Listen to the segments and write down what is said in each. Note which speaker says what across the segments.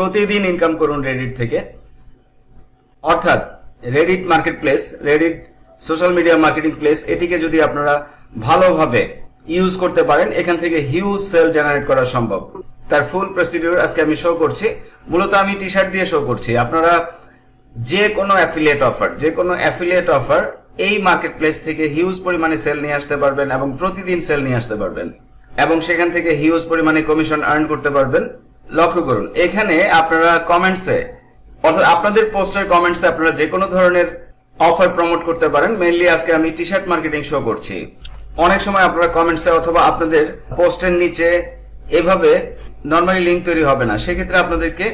Speaker 1: প্রতিদিন ইনকাম করুন রেডিট থেকে। অর্থাৎ Reddit market place Reddit social media marketing place এটিকে যদি আপনারা ভালোভাবে ইউজ করতে পারেন, এখান থেকে হিউজ সেল জেনারেট করা সম্ভব। তার ফুল প্রসিডিউর আজকে আমি শো করছি। মূলত আমি টি শার্ট দিয়ে শো করছি। আপনারা যে কোনো অ্যাফিলিয়েট অফার যে কোনো অ্যাফিলিয়েট অফার এই মার্কেট প্লেস থেকে হিউজ পরিমাণে সেল নিয়ে আসতে পারবেন এবং প্রতিদিন সেল নিয়ে আসতে পারবেন। এবং সেখান থেকে হিউজ পরিমাণে কমিশন আর্ন করতে পারবেন। লক্ষ্য করুন, এখানে আপনারা কমেন্টসে অর্থাৎ আপনাদের পোস্টের কমেন্টসে আপনারা যে কোনো ধরনের অফার প্রমোট করতে পারেন। মেইনলি আজকে আমি টি শার্ট মার্কেটিং শো করছি। অনেক সময় আপনারা কমেন্টসে অথবা আপনাদের পোস্টের নিচে এভাবে নর্মালি লিঙ্ক তৈরি হবে না। সেক্ষেত্রে আপনাদেরকে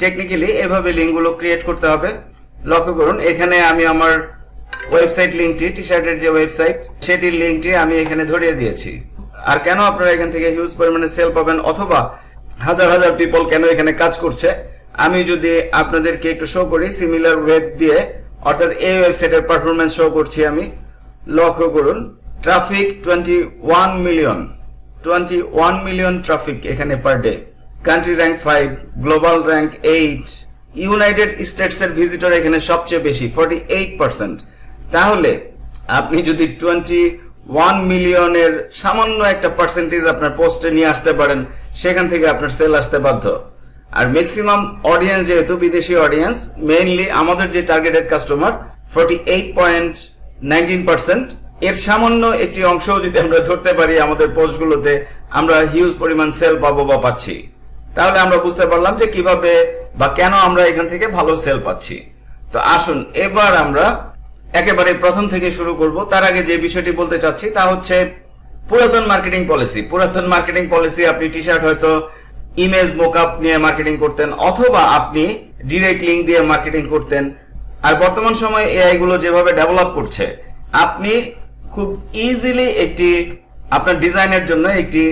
Speaker 1: টেকনিক্যালি এভাবে লিঙ্কগুলো ক্রিয়েট করতে হবে। লক্ষ্য করুন, এখানে আমি আমার ওয়েবসাইট লিঙ্কটি টি শার্টের যে ওয়েবসাইট সেটির লিঙ্কটি আমি এখানে ধরিয়ে দিয়েছি। আর কেন আপনারা এখান থেকে হিউজ পরিমাণে সেল পাবেন অথবা হাজার হাজার পিপল কেন এখানে কাজ করছে? আমি যদি আপনাদেরকে একটু শো করি সিমিলার ওয়েব দিয়ে, অর্থাৎ এই ওয়েবসাইটের পারফরমেন্স শো করছি আমি। লক্ষ্য করুন traffic twenty one million twenty one million traffic এখানে per day country rank five global rank eight United States এর ভিজিটর এখানে সবচেয়ে বেশি ফর্টি এইট পার্সেন্ট তাহলে, আপনি যদি টোয়েন্টি ওয়ান মিলিয়নের সামান্য একটা পার্সেন্টেজ আপনার পোস্টে নিয়ে আসতে পারেন সেখান থেকে আপনার সেল আসতে বাধ্য। আর ম্যাক্সিমাম অডিয়েন্স যেহেতু বিদেশি অডিয়েন্স মেইনলি আমাদের যে targeted customer forty eight point nineteen percent এর সামান্য একটি অংশ যদি আমরা ধরতে পারি আমাদের পোস্টগুলোতে, আমরা হিউজ পরিমাণ সেল পাবো বা পাচ্ছি। তাহলে আমরা বুঝতে পারলাম যে কীভাবে বা কেন আমরা এখান থেকে ভালো সেল পাচ্ছি। তো আসুন, এবার আমরা একেবারে প্রথম থেকে শুরু করব। তার আগে যে বিষয়টি বলতে চাচ্ছি তা হচ্ছে পুরাতন মার্কেটিং পলিসি পুরাতন মার্কেটিং পলিসি আপনি টি শার্ট হয়তো ইমেজ মোকআপ নিয়ে মার্কেটিং করতেন, অথবা আপনি ডিরেক্ট লিঙ্ক দিয়ে মার্কেটিং করতেন। আর বর্তমান সময়ে এআই গুলো যেভাবে ডেভেলপ করছে, আপনি খুব ইজিলি একটি আপনার ডিজাইনের জন্য একটি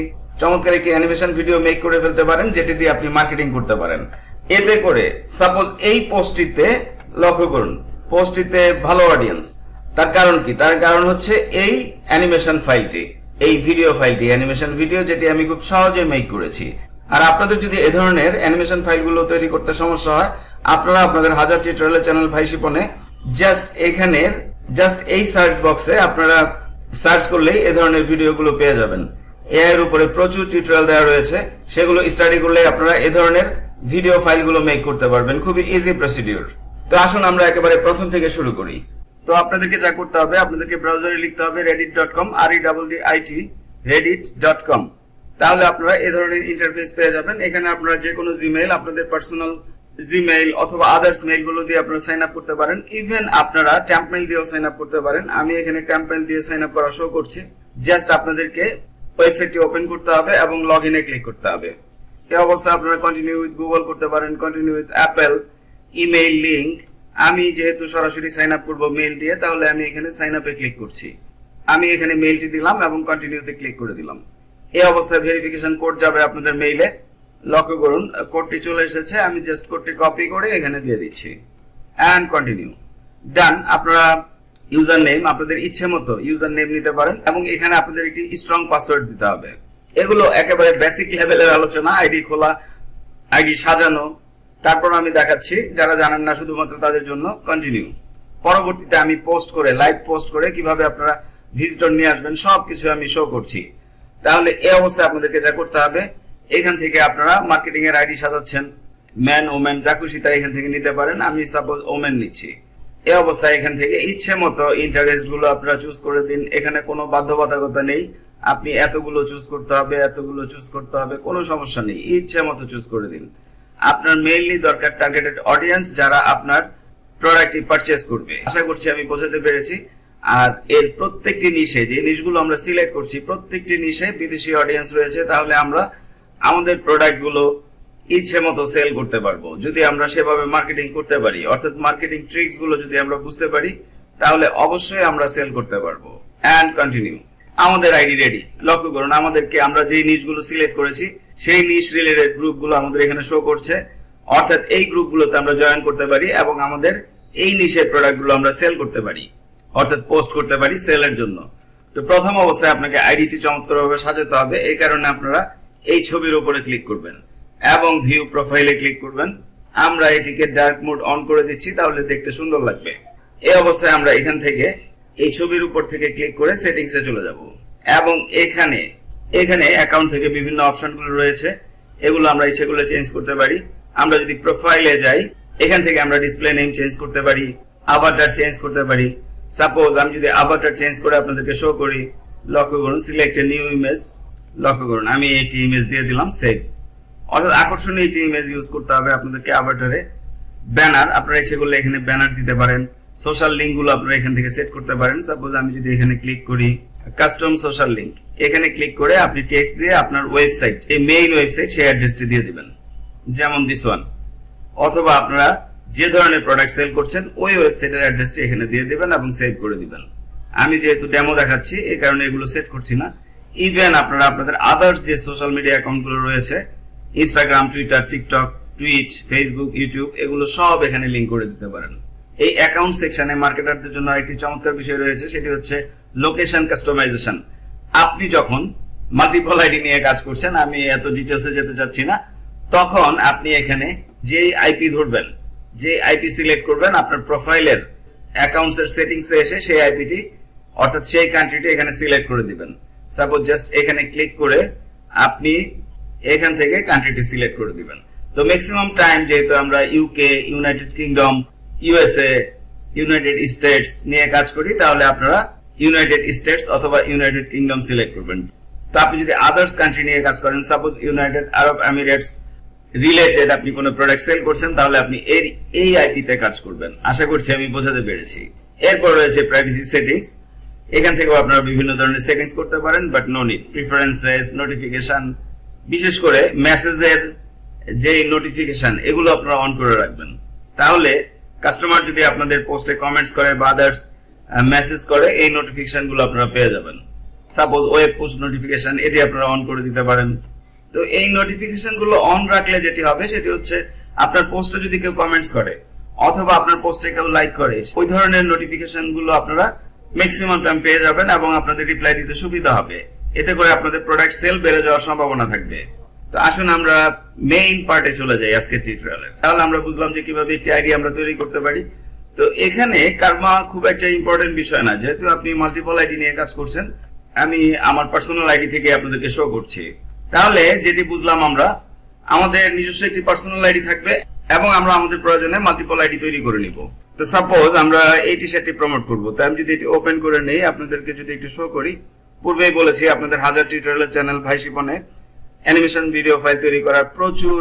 Speaker 1: চমৎকার একটি অ্যানিমেশন ভিডিও মেক করে ফেলতে পারেন, যেটি দিয়ে আপনি মার্কেটিং করতে পারেন। এতে করে সাপোজ এই পোস্টটিতে লক্ষ্য করুন পোস্টটিতে ভালো অডিয়েন্স তার কারণ কি? তার কারণ হচ্ছে এই অ্যানিমেশন ফাইলটি এই ভিডিও ফাইলটি অ্যানিমেশন ভিডিও যেটি আমি খুব সহজে মেক করেছি। আর আপনাদের যদি এ ধরনের অ্যানিমেশন ফাইলগুলো তৈরি করতে সমস্যা হয়, আপনারা আপনাদের হাজার টিউটোরিয়াল চ্যানেল ভাই শিপনে জাস্ট এখানে জাস্ট এই সার্চ বক্সে আপনারা সার্চ করলেই এ ধরনের ভিডিওগুলো পেয়ে যাবেন। এআই এর উপরে প্রচুর টিউটোরিয়াল দেওয়া রয়েছে। সেগুলো স্টাডি করলে আপনারা এ ধরনের ভিডিও ফাইলগুলো মেক করতে পারবেন। খুবই ইজি প্রসিডিউর তো আসুন আমরা একেবারে প্রথম থেকে শুরু করি। তো আপনাদেরকে যা করতে হবে, আপনাদেরকে ব্রাউজারে লিখতে হবে Reddit dot com R E double D I Reddit dot com তাহলে আপনারা এই ধরনের ইন্টারফেস পেয়ে যাবেন। এখানে আপনারা যে কোনো জিমেইল আপনাদের পার্সোনাল জিমেইল অথবা আদার্স মেইলগুলো দিয়ে আপনারা সাইন আপ করতে পারেন। ইভেন আপনারা ট্যাম্পমেল দিয়েও সাইন আপ করতে পারেন। আমি এখানে ট্যাম্পমেল দিয়ে সাইন আপ করা শো করছি। জাস্ট আপনাদেরকে ওয়েবসাইটটি ওপেন করতে হবে এবং লগ ইনে ক্লিক করতে হবে। এই অবস্থায় আপনারা কন্টিনিউ উইথ গুগল করতে পারেন continue with Apple email link আমি যেহেতু সরাসরি সাইন আপ করব মেইল দিয়ে, তাহলে আমি এখানে সাইন আপে ক্লিক করছি। আমি এখানে মেইলটি দিলাম এবং কন্টিনিউতে ক্লিক করে দিলাম। এই অবস্থায় ভেরিফিকেশন কোড যাবে আপনাদের মেইলে লক্ষ্য করুন। কোডটি চলে এসেছে। আমি জাস্ট কোডটি কপি করে এখানে দিয়ে দিচ্ছি। অ্যান্ড কন্টিনিউ ডান আপনারা ইউজার নেম আপনাদের ইচ্ছে মতো ইউজার নেম নিতে পারেন এবং এখানে আপনাদের একটি স্ট্রং পাসওয়ার্ড দিতে হবে। এগুলো একেবারে বেসিক লেভেলের আলোচনা। আইডি খোলা আইডি সাজানো তারপর আমি দেখাচ্ছি, যারা জানেন না শুধুমাত্র তাদের জন্য কন্টিনিউ পরবর্তীতে আমি পোস্ট করে লাইভ পোস্ট করে কীভাবে আপনারা ভিজিটর নিয়ে আসবেন, সবকিছু আমি শো করছি। তাহলে এই অবস্থায় আপনাদেরকে যা করতে হবে, এখান থেকে আপনারা মার্কেটিং এর আইডি সাজাচ্ছেন। ম্যান ওম্যান যা খুশি তাই এখান থেকে নিতে পারেন, আমি সাপোজ ওমেন নিচ্ছি। এই অবস্থায় এখান থেকে ইচ্ছে মতো ইন্টারেস্টগুলো আপনারা চুজ করে দিন, এখানে কোনো বাধ্যবাধকতা নেই। আপনি এতগুলো চুজ করতে হবে, এতগুলো চুজ করতে হবে, কোনো সমস্যা নেই, ইচ্ছে মতো চুজ করে দিন। আপনার মেইনলি দরকার টার্গেটেড অডিয়েন্স যারা আপনার প্রোডাক্টটি পারচেস করবে। আশা করছি আমি বোঝাতে পেরেছি। আর এর প্রত্যেকটি নিশে যে নিশগুলো আমরা সিলেক্ট করছি, প্রত্যেকটি নিশে বিদেশি অডিয়েন্স রয়েছে, তাহলে আমরা আমাদের প্রোডাক্টগুলো ইচ্ছে মতো সেল করতে পারব। যদি আমরা সেভাবে মার্কেটিং করতে পারি, অর্থাৎ মার্কেটিং ট্রিক্সগুলো যদি আমরা বুঝতে পারি, তাহলে অবশ্যই আমরা সেল করতে পারব। অ্যান্ড কন্টিনিউ আমাদের আইডি রেডি লক্ষ্য করুন, আমাদেরকে আমরা যে নিশগুলো সিলেক্ট করেছি, সেই নিশ রিলেটেড গ্রুপগুলো আমাদের এখানে শো করছে। অর্থাৎ এই গ্রুপগুলোতে আমরা জয়েন করতে পারি এবং আমাদের এই নিশের প্রোডাক্টগুলো আমরা সেল করতে পারি। অর্থাৎ পোস্ট করতে পারি সেলের জন্য। তো প্রথম অবস্থায় আপনাকে আইডিটি চমৎকারভাবে সাজাতে হবে। এই কারণে আপনারা এই ছবির উপরে ক্লিক করবেন এবং ভিউ প্রোফাইলে ক্লিক করবেন। আমরা এটিকে ডার্ক মোড অন করে দিচ্ছি, তাহলে দেখতে সুন্দর লাগবে। এই অবস্থায় আমরা এখান থেকে এই ছবির উপর থেকে ক্লিক করে সেটিংসে চলে যাব। এবং এখানে এখানে অ্যাকাউন্ট থেকে বিভিন্ন অপশনগুলো রয়েছে। এগুলো আমরা ইচ্ছেগুলো চেঞ্জ করতে পারি। আমরা যদি প্রোফাইলে যাই, এখান থেকে আমরা ডিসপ্লে নেম চেঞ্জ করতে পারি আভাটার চেঞ্জ করতে পারি। সাপোজ আমি যদি আভাটার চেঞ্জ করে আপনাদেরকে শো করি, লক্ষ্য করুন সিলেক্ট নিউ ইমেজ লক্ষ্য করুন, আমি এইটি ইমেজ দিয়ে দিলাম সেভ অর্থাৎ আকর্ষণীয় একটি ইমেজ ইউজ করতে হবে আপনাদেরকে আভাটারে ব্যানার আপনারা ইচ্ছে করলে এখানে ব্যানার দিতে পারেন। সোশ্যাল লিঙ্কগুলো আপনারা এখান থেকে সেট করতে পারেন। সাপোজ আমি যদি এখানে ক্লিক করি কাস্টম সোশ্যাল লিঙ্ক এখানে ক্লিক করে আপনি টেক্সট দিয়ে আপনার ওয়েবসাইট এই মেইন ওয়েবসাইট সেই অ্যাড্রেসটি দিয়ে দিবেন। যেমন দিস ওয়ান অথবা আপনারা যে ধরনের প্রোডাক্ট সেল করছেন, ওই ওয়েবসাইটের অ্যাড্রেসটি এখানে দিয়ে দিবেন এবং সেভ করে দিবেন। আমি যেহেতু ডেমো দেখাচ্ছি এই কারণে এগুলো সেট করছি না। ইভেন আপনারা আপনাদের আদার্স যে সোশ্যাল মিডিয়া অ্যাকাউন্টগুলো রয়েছে Instagram Twitter TikTok Twitch Facebook YouTube এগুলো সব এখানে লিঙ্ক করে দিতে পারেন। এই অ্যাকাউন্ট সেকশনে মার্কেটারদের জন্য একটি চমৎকার বিষয় রয়েছে, সেটি হচ্ছে লোকেশন কাস্টমাইজেশন আপনি যখন মাল্টিপল আইডি নিয়ে কাজ করছেন, আমি এত ডিটেলসে যেতে চাচ্ছি না, তখন আপনি এখানে যে আইপি ধরবেন, যে আইপি সিলেক্ট করবেন, আপনার প্রোফাইলের অ্যাকাউন্টস এর সেটিংস এসে সেই আইপিটি অর্থাৎ সেই কান্ট্রিটি এখানে সিলেক্ট করে দিবেন। সাপোজ জাস্ট এখানে ক্লিক করে আপনি এখান থেকে কান্ট্রিটি সিলেক্ট করে দিবেন। তো ম্যাক্সিমাম টাইম যেহেতু আমরা UK United Kingdom USA United States নিয়ে কাজ করি, তাহলে আপনারা ইউনাইটেড স্টেটস অথবা ইউনাইটেড কিংডম সিলেক্ট করবেন। তো আপনি যদি আদার্স কান্ট্রি নিয়ে কাজ করেন suppose United Arab Emirates related আপনি কোনো প্রোডাক্ট সেল করছেন, তাহলে আপনি এর এই আইপিতে কাজ করবেন। আশা করছি আমি বোঝাতে পেরেছি। এরপর রয়েছে প্রাইভেসি সেটিংস এখান থেকেও আপনারা বিভিন্ন ধরনের সেটিংস করতে পারেন but no need preferences notification বিশেষ করে মেসেজের যে নোটিফিকেশন এগুলো আপনারা অন করে রাখবেন। তাহলে কাস্টমার যদি আপনাদের পোস্টে কমেন্টস করে বা আদার্স মেসেজ করে, এই নোটিফিকেশনগুলো আপনারা পেয়ে যাবেন। সাপোজ ওয়েব পোস্ট নোটিফিকেশন এটি আপনারা অন করে দিতে পারেন। তো এই নোটিফিকেশনগুলো অন রাখলে যেটি হবে, সেটি হচ্ছে আপনার পোস্টে যদি কেউ কমেন্টস করে, অথবা আপনার পোস্টে কেউ লাইক করে, ওই ধরনের নোটিফিকেশনগুলো আপনারা ম্যাক্সিমাম টাইম পেয়ে যাবেন এবং আপনাদের রিপ্লাই দিতে সুবিধা হবে। এতে করে আপনাদের প্রোডাক্ট সেল বেড়ে যাওয়ার সম্ভাবনা থাকবে। তো আসুন আমরা মেইন পার্টে চলে যাই আজকের টিউটোরিয়ালে তাহলে আমরা বুঝলাম যে কীভাবে একটি আইডি আমরা তৈরি করতে পারি। তো এখানে কার্মা খুব একটা ইম্পর্টেন্ট বিষয় না। যেহেতু আপনি মাল্টিপল আইডি নিয়ে কাজ করছেন, আমি আমার পার্সোনাল আইডি থেকে আপনাদেরকে শো করছি। তাহলে যেটি বুঝলাম আমরা, আমাদের নিজস্ব একটি পার্সোনাল আইডি থাকবে এবং আমরা আমাদের প্রয়োজনে মাল্টিপল আইডি তৈরি করে নিব। তো সাপোজ আমরা এই টি শার্টটি প্রমোট করব। তাই আমি যদি এটি ওপেন করে নেই, আপনাদেরকে যদি একটু শো করি, পূর্বেই বলেছি আপনাদের হাজার টিউটোরিয়ালের চ্যানেল ভাই শিপনে অ্যানিমেশন ভিডিও ফাইল তৈরি করার প্রচুর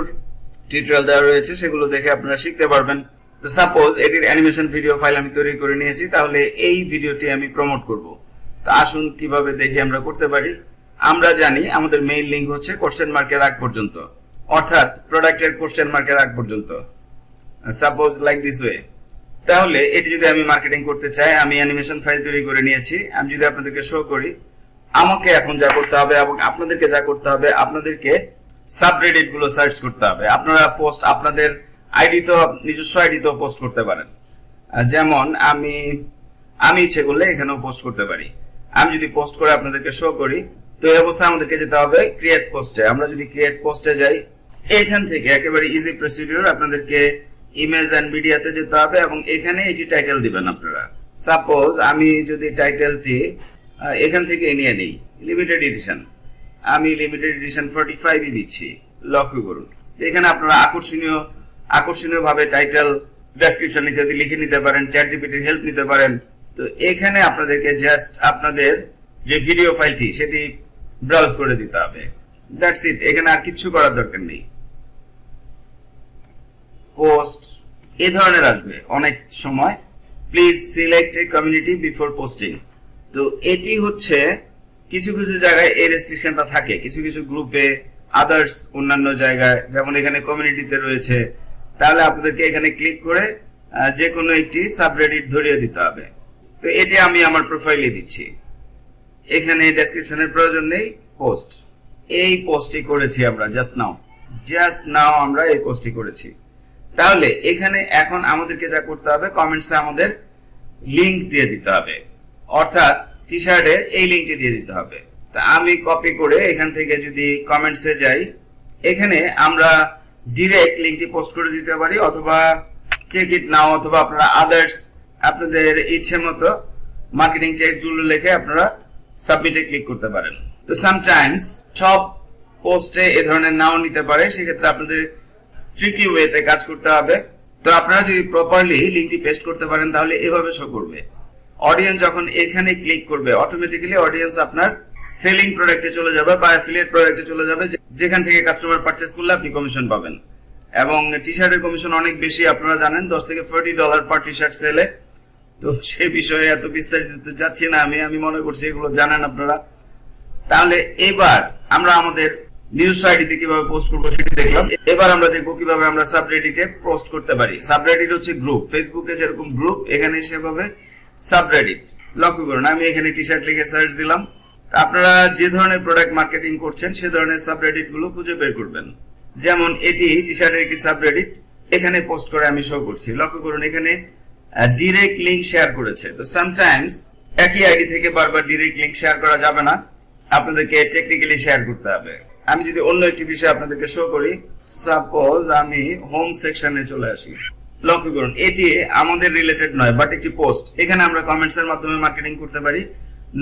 Speaker 1: টিউটোরিয়াল দেওয়া রয়েছে, সেগুলো দেখে আপনারা শিখতে পারবেন। তো সাপোজ এটির অ্যানিমেশন ভিডিও ফাইল আমি তৈরি করে নিয়েছি, তাহলে এই ভিডিওটি আমি প্রমোট করব। তো আসুন কীভাবে দেখে আমরা করতে পারি। আমরা জানি আমাদের মেইন লিঙ্ক হচ্ছে কোশ্চেন মার্কের আগ পর্যন্ত, অর্থাৎ প্রোডাক্টের কোশ্চেন মার্কের আগ পর্যন্ত। সাপোজ লাইক দিস ওয়ে তাহলে এটি যদি আমি মার্কেটিং করতে চাই, আমি অ্যানিমেশন ফাইল তৈরি করে নিয়েছি। আমি যদি আপনাদেরকে শো করি আমাকে এখন যা করতে হবে এবং আপনাদেরকে যা করতে হবে, আপনাদেরকে সাবরেডিটগুলো সার্চ করতে হবে। আপনারা পোস্ট আপনাদের আইডি তো, নিজস্ব আইডি তো পোস্ট করতে পারেন। যেমন আমি আমি ইচ্ছে করলে এখানেও পোস্ট করতে পারি। আমি যদি পোস্ট করে আপনাদেরকে শো করি, তো এই অবস্থায় আমাদেরকে যেতে হবে ক্রিয়েট পোস্টে আমরা যদি ক্রিয়েট পোস্টে যাই এখান থেকে একেবারে ইজি প্রসিডিউর আপনাদেরকে ইমেজ এন্ড মিডিয়াতে যেতে হবে এবং এখানে এই যে টাইটেল দিবেন আপনারা। সাপোজ আমি যদি টাইটেলটি এখান থেকে নিয়ে নেই। লিমিটেড এডিশন আমি লিমিটেড এডিশন ফর্টি ফাইভই দিচ্ছি লক্ষ্য করুন। এখানে আপনারা আকর্ষণীয় আকর্ষণীয় ভাবে টাইটেল ডেসক্রিপশন ইত্যাদি লিখে নিতে পারেন চ্যাট জিপিটির হেল্প নিতে পারেন। তো এখানে আপনাদেরকে জাস্ট আপনাদের যে ভিডিও ফাইলটি সেটি ব্রাউজ করে দিতে হবে। দ্যাটস ইট এখানে আর কিছু করার দরকার নেই। পোস্ট এ ধরনের আসবে। অনেক সময়। Please select a community before posting তো এটি হচ্ছে কিছু কিছু জায়গায় এই রেস্ট্রিকশনটা থাকে। কিছু কিছু গ্রুপে আদার্স অন্যান্য জায়গায়, যেমন এখানে কমিউনিটিতে রয়েছে, তাহলে আপনাদেরকে এখানে ক্লিক করে যে কোনো একটি সাবরেডিট ধরিয়ে দিতে হবে। তো এটি আমি আমার প্রোফাইলে দিচ্ছি। এখানে ডেসক্রিপশনের প্রয়োজন নেই পোস্ট এই পোস্টটি করেছি আমরা জাস্ট নাও জাস্ট নাও আমরা এই পোস্টটি করেছি। তাহলে এখানে এখন আমাদেরকে যা করতে হবে কমেন্টসে আমাদের লিংক দিয়ে দিতে হবে। অর্থাৎ টি শার্টের এই লিঙ্কটি দিয়ে দিতে হবে। তা আমি কপি করে এখান থেকে যদি কমেন্টসে যাই, এখানে আমরা ডিরেক্ট লিঙ্কটি পোস্ট করে দিতে পারি অথবা চেক ইট নাও অথবা আপনারা আদার্স আপনাদের ইচ্ছে মতো মার্কেটিং টেক্সটগুলো লিখে আপনারা সাবমিটে ক্লিক করতে পারেন। তো সামটাইমস সব পোস্টে এ ধরনের নাও নিতে পারে, সেক্ষেত্রে আপনাদের ট্রিকি ওয়েতে কাজ করতে হবে। তো আপনারা যদি প্রপারলি লিঙ্কটি পেস্ট করতে পারেন, তাহলে এভাবে শো করবে। অডিয়েন্স যখন এখানে ক্লিক করবে অটোমেটিক্যালি অডিয়েন্স আপনার সেলিং প্রোডাক্টে চলে যাবে বা অ্যাফিলিয়েট প্রোডাক্টে চলে যাবে যেখান থেকে কাস্টমার পারচেস করলে আপনি কমিশন পাবেন। এবং টি শার্টের কমিশন অনেক বেশি, আপনারা জানেন, দশ থেকে forty dollar per T shirt সেলে তো সে বিষয়ে এত বিস্তারিত যাচ্ছি না আমি আমি মনে করছি এগুলো জানেন আপনারা। তাহলে এবার আমরা আমাদের নিউজ আইডিতে কীভাবে পোস্ট করব সেটি দেখলাম। এবার আমরা দেখব কীভাবে আমরা সাবরেডিটে পোস্ট করতে পারি। সাবরেডিট হচ্ছে গ্রুপ ফেসবুকে যেরকম গ্রুপ এখানে সেভাবে সাবরেডিট লক্ষ্য করুন, আমি এখানে টি শার্ট লিখে সার্চ দিলাম। আপনারা যে ধরনের প্রোডাক্ট মার্কেটিং করছেন, সে ধরনের সাবরেডিটগুলো খুঁজে বের করবেন। যেমন, এটি টি শার্টের একটি সাবরেডিট এখানে পোস্ট করে আমি শো করছি। লক্ষ্য করুন, এখানে ডিরেক্ট লিংক শেয়ার করেছে। তো সামটাইমস একই আইডি থেকে বারবার ডিরেক্ট লিংক শেয়ার করা যাবে না। আপনাদেরকে টেকনিক্যালি শেয়ার করতে হবে। আমি যদি অন্য একটি বিষয় আপনাদেরকে শো করি সাপোজ আমি হোম সেকশনে চলে আসি। লক্ষ্য করুন, এটি আমাদের রিলেটেড নয় বাট একটি পোস্ট এখানে আমরা কমেন্টস এর মাধ্যমে মার্কেটিং করতে পারি।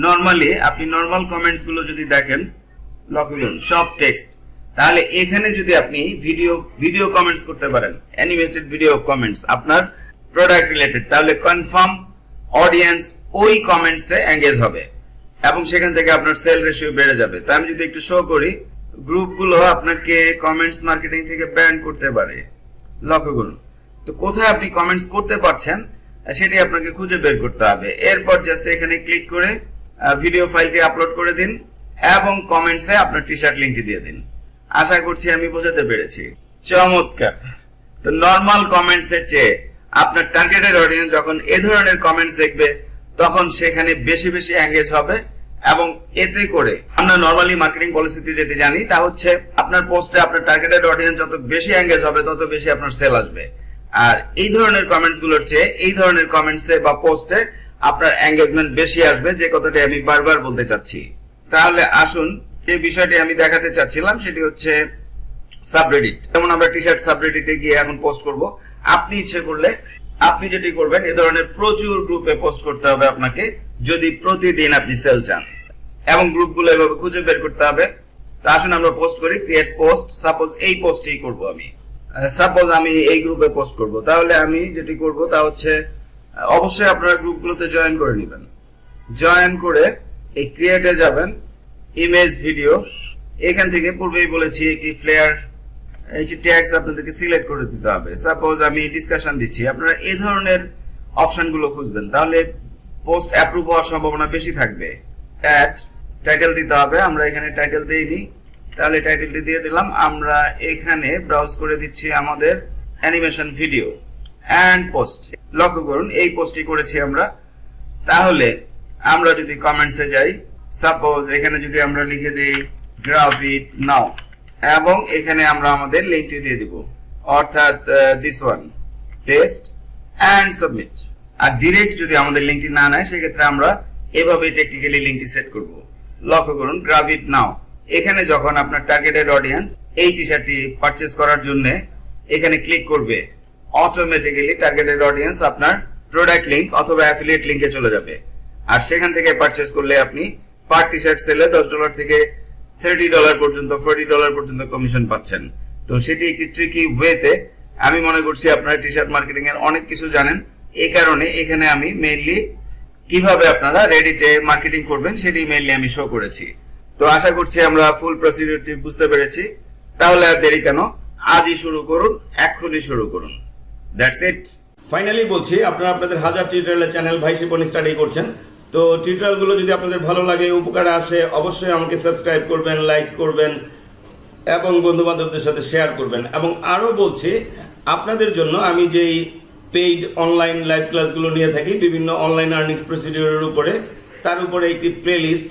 Speaker 1: নর্মালি আপনি নর্মাল কমেন্টসগুলো যদি দেখেন, লক্ষ্য করুন, সব টেক্সট তাহলে এখানে যদি আপনি ভিডিও ভিডিও কমেন্টস করতে পারেন অ্যানিমেটেড ভিডিও কমেন্টস আপনার প্রোডাক্ট রিলেটেড তাহলে কনফার্ম অডিয়েন্স ওই কমেন্টসে এঙ্গেজ হবে। এবং সেখান থেকে আপনার সেল রেশিও বেড়ে যাবে। তো আমি যদি একটু শো করি গ্রুপগুলো আপনাকে কমেন্টস মার্কেটিং থেকে ব্যান করতে পারে। লক্ষ্য করুন তো কোথায় আপনি কমেন্টস করতে পারছেন সেটি আপনাকে খুঁজে বের করতে হবে। এরপর জাস্ট এখানে ক্লিক করে ভিডিও ফাইলটি আপলোড করে দিন এবং কমেন্টসে আপনার টি শার্ট লিঙ্কটি দিয়ে দিন। আশা করছি আমি বোঝাতে পেরেছি। চমৎকার। তো নর্মাল কমেন্টস এর চেয়ে আপনার টার্গেটেড অডিয়েন্স যখন এ ধরনের কমেন্টস দেখবে, তখন সেখানে বেশি বেশি এঙ্গেজ হবে এবং এতে করে আমরা নর্মালি মার্কেটিং পলিসিতে যেটি জানি তা হচ্ছে, আপনার পোস্টে আপনার টার্গেটেড অডিয়েন্স যত বেশি এঙ্গেজ হবে, তত বেশি আপনার সেল আসবে। আর এই ধরনের কমেন্টসগুলোর চেয়ে এই ধরনের কমেন্টসে বা পোস্টে আপনার এঙ্গেজমেন্ট বেশি আসবে, যে কথাটি আমি বারবার বলতে চাচ্ছি। তাহলে আসুন যে বিষয়টি আমি দেখাতে চাচ্ছিলাম, সেটি হচ্ছে সাবরেডিট যেমন আমরা টি শার্ট সাবরেডিটে গিয়ে এখন পোস্ট করব। আপনি ইচ্ছে করলে, আপনি যেটি করবেন, এ ধরনের প্রচুর গ্রুপে পোস্ট করতে হবে আপনাকে, যদি প্রতিদিন আপনি সেল চান। এবং গ্রুপগুলো এভাবে খুঁজে বের করতে হবে। তা আসুন আমরা পোস্ট করি ক্রিয়েট পোস্ট সাপোজ এই পোস্টই করব আমি। সাপোজ আমি এই গ্রুপে পোস্ট করব, তাহলে আমি যেটি করব তা হচ্ছে অবশ্যই আপনারা গ্রুপগুলোতে জয়েন করে নেবেন। জয়েন করে এই ক্রিয়েটে যাবেন ইমেজ ভিডিও এখান থেকে পূর্বেই বলেছি, একটি ফ্লেয়ার যে ট্যাগস আপনাদেরকে সিলেক্ট করে দিতে হবে। সাপোজ আমি ডিসকাশন দিচ্ছি, আপনারা এই ধরনের অপশনগুলো খুঁজবেন, তাহলে পোস্ট অ্যাপ্রুভ হওয়ার সম্ভাবনা বেশি থাকবে। অ্যাড টাইটেল দিতে হবে, আমরা এখানে টাইটেল দিইনি। তাহলে টাইটেলটি দিয়ে দিলাম। আমরা এখানে ব্রাউজ করে দিচ্ছি আমাদের অ্যানিমেশন ভিডিও অ্যান্ড পোস্ট লক্ষ্য করুন, এই পোস্টটি করেছি আমরা। তাহলে আমরা যদি কমেন্টসে যাই সাপোজ এখানে যদি আমরা লিখে দিই গ্রাফিট নাও এবং এখানে আমরা আমাদের লিঙ্কটি দিয়ে দিব। অর্থাৎ this one paste and submit R direct যদি আমাদের লিঙ্কটি না নেয়, সেক্ষেত্রে আমরা এভাবে টেকনিক্যালি লিঙ্কটি সেট করব। লক্ষ্য করুন গ্রাফিট নাও এখানে যখন আপনার টার্গেটেড অডিয়েন্স এই টি শার্টটি পারচেস করার জন্য এখানে ক্লিক করবে অটোমেটিক্যালি টার্গেটেড অডিয়েন্স আপনার প্রোডাক্ট লিংক অথবা অ্যাফিলিয়েট লিংকে চলে যাবে। আর সেখান থেকে পারচেস করলে আপনি পার টি শার্ট সেলে দশ ডলার থেকে থার্টি ডলার পর্যন্ত ফোর্টি ডলার পর্যন্ত কমিশন পাচ্ছেন। তো সেটি একটি ট্রিকি ওয়েতে আমি মনে করছি আপনারা টি শার্ট মার্কেটিং এর অনেক কিছু জানেন। এই কারণে এখানে আমি মেইনলি কীভাবে আপনারা রেডিতে মার্কেটিং করবেন সেটি মেইনলি আমি শো করেছি। তো আশা করছি আমরা ফুল প্রসিডিউরটি বুঝতে পেরেছি। তাহলে আর দেরি কেন? আজই শুরু করুন, এক্ষুনি শুরু করুন। দ্যাটস ইট
Speaker 2: ফাইনালি বলছি, আপনারা আপনাদের হাজার টিউটোরিয়ালের চ্যানেল ভাই শিপন স্টাডি করছেন। তো টিউটোরিয়ালগুলো যদি আপনাদের ভালো লাগে, উপকারে আসে, অবশ্যই আমাকে সাবস্ক্রাইব করবেন লাইক করবেন, এবং বন্ধু বান্ধবদের সাথে শেয়ার করবেন। এবং আরও বলছি, আপনাদের জন্য আমি যেই পেইড অনলাইন লাইভ ক্লাসগুলো নিয়ে থাকি, বিভিন্ন অনলাইন আর্নিংস প্রসিডিউরের উপরে, তার উপরে একটি playlist